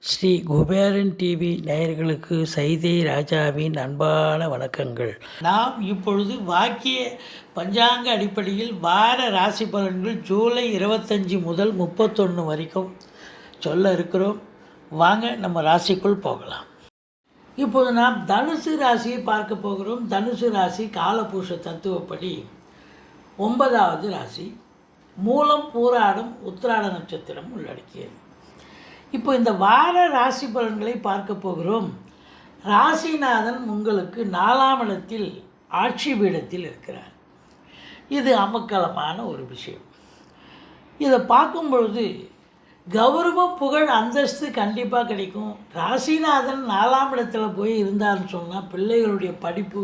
Sri Kuberan TV நேயர்களுக்கு சைதை ராஜாவின் அன்பான வணக்கங்கள். நாம் இப்பொழுது வாக்கிய பஞ்சாங்க அடிப்படையில் வார ராசி பலன்கள் ஜூலை இருபத்தஞ்சி முதல் முப்பத்தொன்று வரைக்கும் சொல்ல இருக்கிறோம். வாங்க நம்ம ராசிக்குள் போகலாம். இப்போது நாம் தனுசு ராசியை பார்க்க போகிறோம். தனுசு ராசி காலபூஷ தத்துவப்படி ஒன்பதாவது ராசி. மூலம் பூராடம் உத்திராட நட்சத்திரம் உள்ளடக்கியது. இப்போ இந்த வார ராசி பலன்களை பார்க்க போகிறோம். ராசிநாதன் உங்களுக்கு நாலாம் இடத்தில் ஆட்சி பீடத்தில் இருக்கிறார். இது அமக்கலமான ஒரு விஷயம். இதை பார்க்கும் பொழுது கௌரவம் புகழ் அந்தஸ்து கண்டிப்பாக கிடைக்கும். ராசிநாதன் நாலாம் இடத்துல போய் இருந்தார்னு சொன்னால் பிள்ளைகளுடைய படிப்பு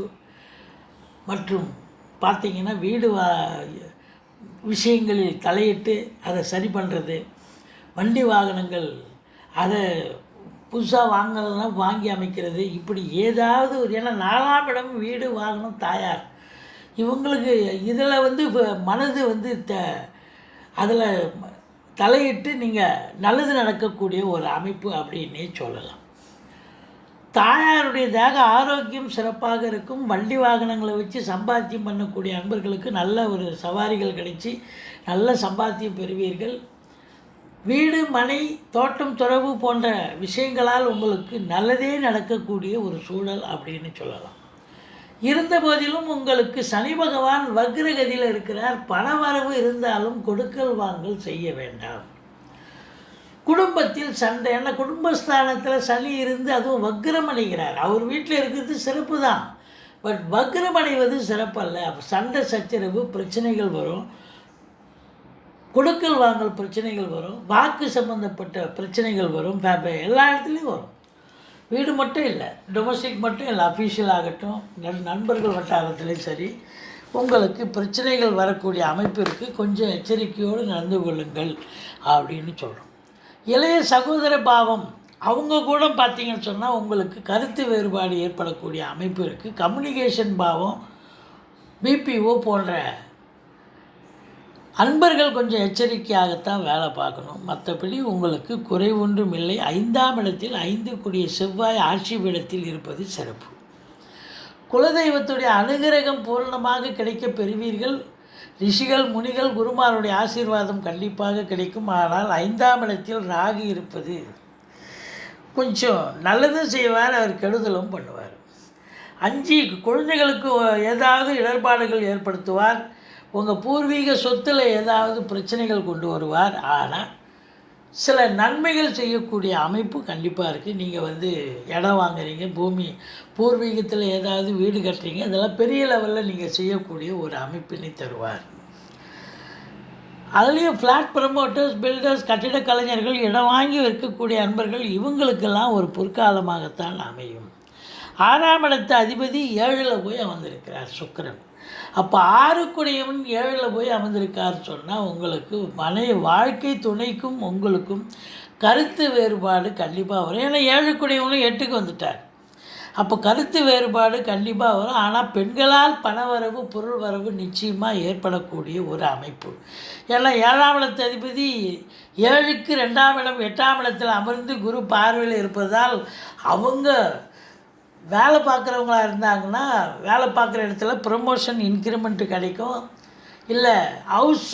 மற்றும் பார்த்திங்கன்னா வீடு வா விஷயங்களில் தலையிட்டு அதை சரி பண்ணுறது வண்டி வாகனங்கள் அதை புதுசாக வாங்குறதுனா வாங்கி அமைக்கிறது. இப்படி ஏதாவது ஒரு ஏன்னா நாலாம் இடம் வீடு வாகனம் தாயார். இவங்களுக்கு இதில் வந்து மனது வந்து த அதில் தலையிட்டு நீங்கள் நல்லது நடக்கக்கூடிய ஒரு அமைப்பு அப்படின்னே சொல்லலாம். தாயாருடைய தேக ஆரோக்கியம் சிறப்பாக இருக்கும். வண்டி வாகனங்களை வச்சு சம்பாத்தியம் பண்ணக்கூடிய அன்பர்களுக்கு நல்ல ஒரு சவாரிகள் கிடைச்சி நல்ல சம்பாத்தியம் பெறுவீர்கள். வீடு மனை தோட்டம் துறவு போன்ற விஷயங்களால் உங்களுக்கு நல்லதே நடக்கக்கூடிய ஒரு சூழல் அப்படின்னு சொல்லலாம். இருந்த போதிலும் உங்களுக்கு சனி பகவான் வக்ரகதியில் இருக்கிறார். பணவரவு இருந்தாலும் கொடுக்கல் வாங்கல் செய்ய வேண்டாம். குடும்பத்தில் சண்டை ஏன்னா குடும்பஸ்தானத்தில் சனி இருந்து அதுவும் வக்ரம் அடைகிறார் அவர் வீட்டில் இருக்கிறது சிறப்பு தான் பட் வக்ரம் அடைவது சிறப்பல்ல. சண்டை சச்சரவு பிரச்சனைகள் வரும். கொடுக்கல் வாங்கல் பிரச்சனைகள் வரும் வாக்கு சம்மந்தப்பட்ட பிரச்சனைகள் வரும் எல்லா இடத்துலையும் வரும். வீடு மட்டும் இல்லை டொமஸ்டிக் மட்டும் இல்லை அஃபீஷியல் ஆகட்டும் நண்பர்கள் வட்டாரத்துலேயும் சரி உங்களுக்கு பிரச்சனைகள் வரக்கூடிய அமைப்பு இருக்குது கொஞ்சம் எச்சரிக்கையோடு நடந்து கொள்ளுங்கள் அப்படின்னு சொல்கிறோம் இளைய சகோதர பாவம் அவங்க கூட பார்த்தீங்கன்னு சொன்னால் உங்களுக்கு கருத்து வேறுபாடு ஏற்படக்கூடிய அமைப்பு இருக்குது கம்யூனிகேஷன் பாவம் பிபிஓ போன்ற அன்பர்கள் கொஞ்சம் எச்சரிக்கையாகத்தான் வேலை பார்க்கணும். மற்றபடி உங்களுக்கு குறை ஒன்றும் இல்லை. ஐந்தாம் இடத்தில் ஐந்து கூடிய செவ்வாய் ஆட்சி பீடத்தில் இருப்பது சிறப்பு. குலதெய்வத்துடைய அனுகிரகம் பூர்ணமாக கிடைக்கப் பெறுவீர்கள். ரிஷிகள் முனிகள் குருமாருடைய ஆசீர்வாதம் கண்டிப்பாக கிடைக்கும். ஆனால் ஐந்தாம் இடத்தில் ராகு இருப்பது கொஞ்சம் நல்லதும் செய்வார் அவர் கெடுதலும் பண்ணுவார். அஞ்சு குழந்தைகளுக்கு ஏதாவது இடர்பாடுகள் ஏற்படுத்துவார். உங்கள் பூர்வீக சொத்தில் ஏதாவது பிரச்சனைகள் கொண்டு வருவார். ஆனால் சில நன்மைகள் செய்யக்கூடிய அமைப்பு கண்டிப்பாக இருக்குது நீங்கள் வந்து இடம் வாங்குறீங்க பூமி பூர்வீகத்தில் ஏதாவது வீடு கட்டுறீங்க இதெல்லாம் பெரிய லெவலில் நீங்கள் செய்யக்கூடிய ஒரு அமைப்பினை தருவார். அதுலேயும் ஃப்ளாட் ப்ரமோட்டர்ஸ் பில்டர்ஸ் கட்டிடக் கலைஞர்கள் இடம் வாங்கி விற்கக்கூடிய அன்பர்கள் இவங்களுக்கெல்லாம் ஒரு பொற்காலமாகத்தான் அமையும். ஆறாம் இடத்த அதிபதி ஏழில் போய் அமர்ந்திருக்கிறார் சுக்கிரன். அப்போ ஆறுக்குடையவன் ஏழில் போய் அமர்ந்திருக்கார் சொன்னால் உங்களுக்கு மனை வாழ்க்கை துணைக்கும் உங்களுக்கும் கருத்து வேறுபாடு கண்டிப்பாக வரும். ஏன்னா ஏழுக்குடையவனும் எட்டுக்கு வந்துட்டார். அப்போ கருத்து வேறுபாடு கண்டிப்பாக வரும். ஆனால் பெண்களால் பணவரவு பொருள் வரவு நிச்சயமாக ஏற்படக்கூடிய ஒரு அமைப்பு. ஏன்னா ஏழாம் இடத்து அதிபதி ஏழுக்கு ரெண்டாம் இடம் எட்டாம் இடத்தில் அமர்ந்து குரு பார்வையில் இருப்பதால் அவங்க வேலை பார்க்குறவங்களா இருந்தாங்கன்னா வேலை பார்க்குற இடத்துல ப்ரமோஷன் இன்க்ரிமெண்ட்டு கிடைக்கும். இல்லை ஹவுஸ்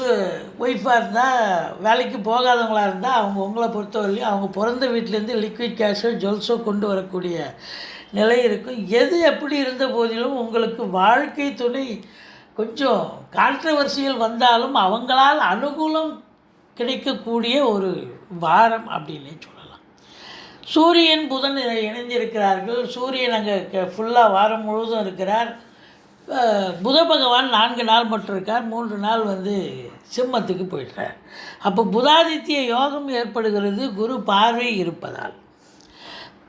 ஒய்ஃபாக இருந்தால் வேலைக்கு போகாதவங்களா இருந்தால் அவங்க உங்களை பொறுத்தவரையிலையும் அவங்க பிறந்த வீட்டிலேருந்து லிக்விட் கேஷோ ஜுவல்ஸோ கொண்டு வரக்கூடிய நிலை இருக்கும். எது எப்படி இருந்த போதிலும் உங்களுக்கு வாழ்க்கை துணை கொஞ்சம் கான்ட்ரவர்சியல் வந்தாலும் அவங்களால் அனுகூலம் கிடைக்கக்கூடிய ஒரு வாரம் அப்படின்னே சொல்லலாம். சூரியன் புதன் இணைஞ்சிருக்கிறார்கள். இணைந்திருக்கிறார்கள் சூரியன் அங்கே ஃபுல்லாக வாரம் முழுவதும் இருக்கிறார். புத பகவான் நான்கு நாள் மட்டும் இருக்கார். மூன்று நாள் வந்து சிம்மத்துக்கு போயிட்டார். அப்போ புதாதித்ய யோகம் ஏற்படுகிறது. குரு பார்வை இருப்பதால்.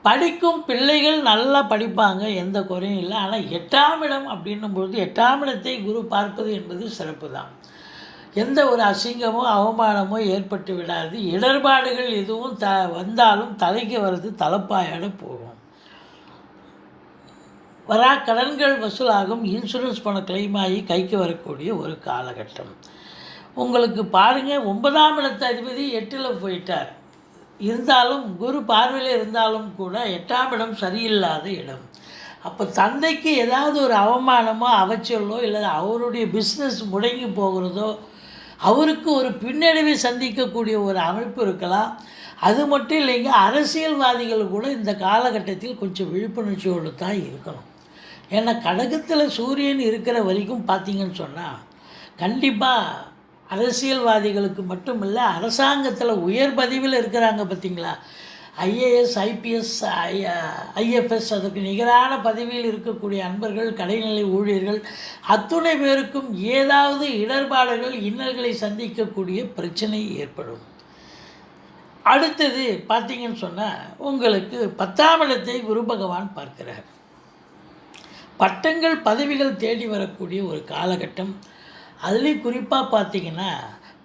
படிக்கும் பிள்ளைகள் நல்லா படிப்பாங்க. எந்த குறையும் இல்லை. ஆனால் எட்டாம் இடம் அப்படின்னும் பொழுது எட்டாம் இடத்தை குரு பார்ப்பது என்பது சிறப்பு தான் எந்த ஒரு அசிங்கமோ அவமானமோ ஏற்பட்டு விடாது. இடர்பாடுகள் எதுவும் த வந்தாலும் தலைக்கு வர்றது தலைப்பாயோட போகும். வரா கடன்கள் வசூலாகும். இன்சூரன்ஸ் பணம் கிளைம் ஆகி கைக்கு வரக்கூடிய ஒரு காலகட்டம். உங்களுக்கு பாருங்கள் ஒன்பதாம் இடத்து அதிபதி எட்டில் போயிட்டார். இருந்தாலும் குரு பார்வையில் இருந்தாலும் கூட எட்டாம் இடம் சரியில்லாத இடம். அப்போ தந்தைக்கு ஏதாவது ஒரு அவமானமோ அவச்சலோ இல்லை அவருடைய பிஸ்னஸ் முடங்கி போகிறதோ அவருக்கு ஒரு பின்னடைவை சந்திக்கக்கூடிய ஒரு அமைப்பு இருக்கலாம். அது மட்டும் இல்லைங்க அரசியல்வாதிகள் கூட இந்த காலகட்டத்தில் கொஞ்சம் விழிப்புணர்ச்சியோடு தான் இருக்கணும். ஏன்னா கடகத்தில் சூரியன் இருக்கிற வரைக்கும் பார்த்தீங்கன்னு சொன்னால் கண்டிப்பாக அரசியல்வாதிகளுக்கு மட்டும் இல்லை அரசாங்கத்தில் உயர் பதிவில் இருக்கிறாங்க பார்த்தீங்களா? ஐஏஎஸ் ஐபிஎஸ் ஐஎஃப்எஸ் அதுக்கு நிகரான பதவியில் இருக்கக்கூடிய அன்பர்கள் கடைநிலை ஊழியர்கள் அத்துணை பேருக்கும் ஏதாவது இடர்பாடுகள் இன்னல்களை சந்திக்கக்கூடிய பிரச்சனை ஏற்படும். அடுத்தது பார்த்தீங்கன்னு சொன்னால் உங்களுக்கு பத்தாம் இடத்தை குரு பகவான் பார்க்கிறார். பட்டங்கள் பதவிகள் தேடி வரக்கூடிய ஒரு காலகட்டம். அதுலேயும் குறிப்பாக பார்த்தீங்கன்னா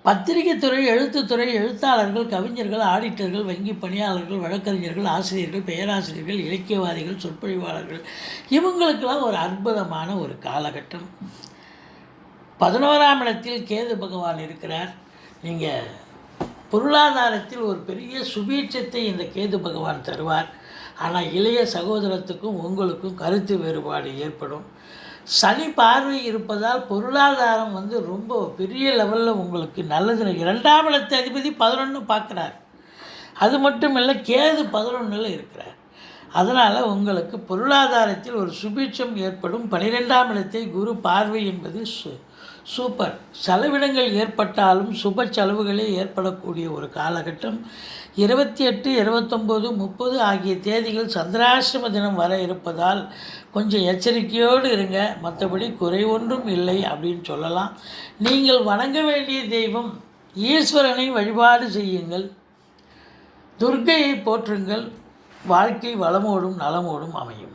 பத்திரிகை துறை எழுத்துத்துறை எழுத்தாளர்கள் கவிஞர்கள் ஆடிட்டர்கள் வங்கி பணியாளர்கள் வழக்கறிஞர்கள் ஆசிரியர்கள் பேராசிரியர்கள் இலக்கியவாதிகள் சொற்பொழிவாளர்கள். இவங்களுக்கெல்லாம் ஒரு அற்புதமான ஒரு காலகட்டம். பதினோராம் இடத்தில் கேது பகவான் இருக்கிறார். நீங்கள் பொருளாதாரத்தில் ஒரு பெரிய சுபீட்சத்தை இந்த கேது பகவான் தருவார். ஆனால் இளைய சகோதரத்துக்கும் உங்களுக்கும் கருத்து வேறுபாடு ஏற்படும். சனி பார்வை இருப்பதால் பொருளாதாரம் வந்து ரொம்ப பெரிய லெவலில் உங்களுக்கு நல்லது இரண்டாம் இடத்து அதிபதி பதினொன்று பார்க்குறார். அது மட்டும் இல்லை கேது பதினொன்றில் இருக்கிறார். அதனால் உங்களுக்கு பொருளாதாரத்தில் ஒரு சுபீட்சம் ஏற்படும். பனிரெண்டாம் இடத்தை குரு பார்வை என்பது சு சூப்பர். செலவினங்கள் ஏற்பட்டாலும் சுப செலவுகளே ஏற்படக்கூடிய ஒரு காலகட்டம். இருபத்தி எட்டு இருபத்தொம்போது முப்பது ஆகிய தேதிகள் சந்திராசிரம தினம் வர இருப்பதால் கொஞ்சம் எச்சரிக்கையோடு இருங்க. மற்றபடி குறை ஒன்றும் இல்லை அப்படின்னு சொல்லலாம். நீங்கள் வணங்க வேண்டிய தெய்வம் ஈஸ்வரனை வழிபாடு செய்யுங்கள். துர்கையை போற்றுங்கள். வாழ்க்கை வளமோடும் நலமோடும் அமையும்.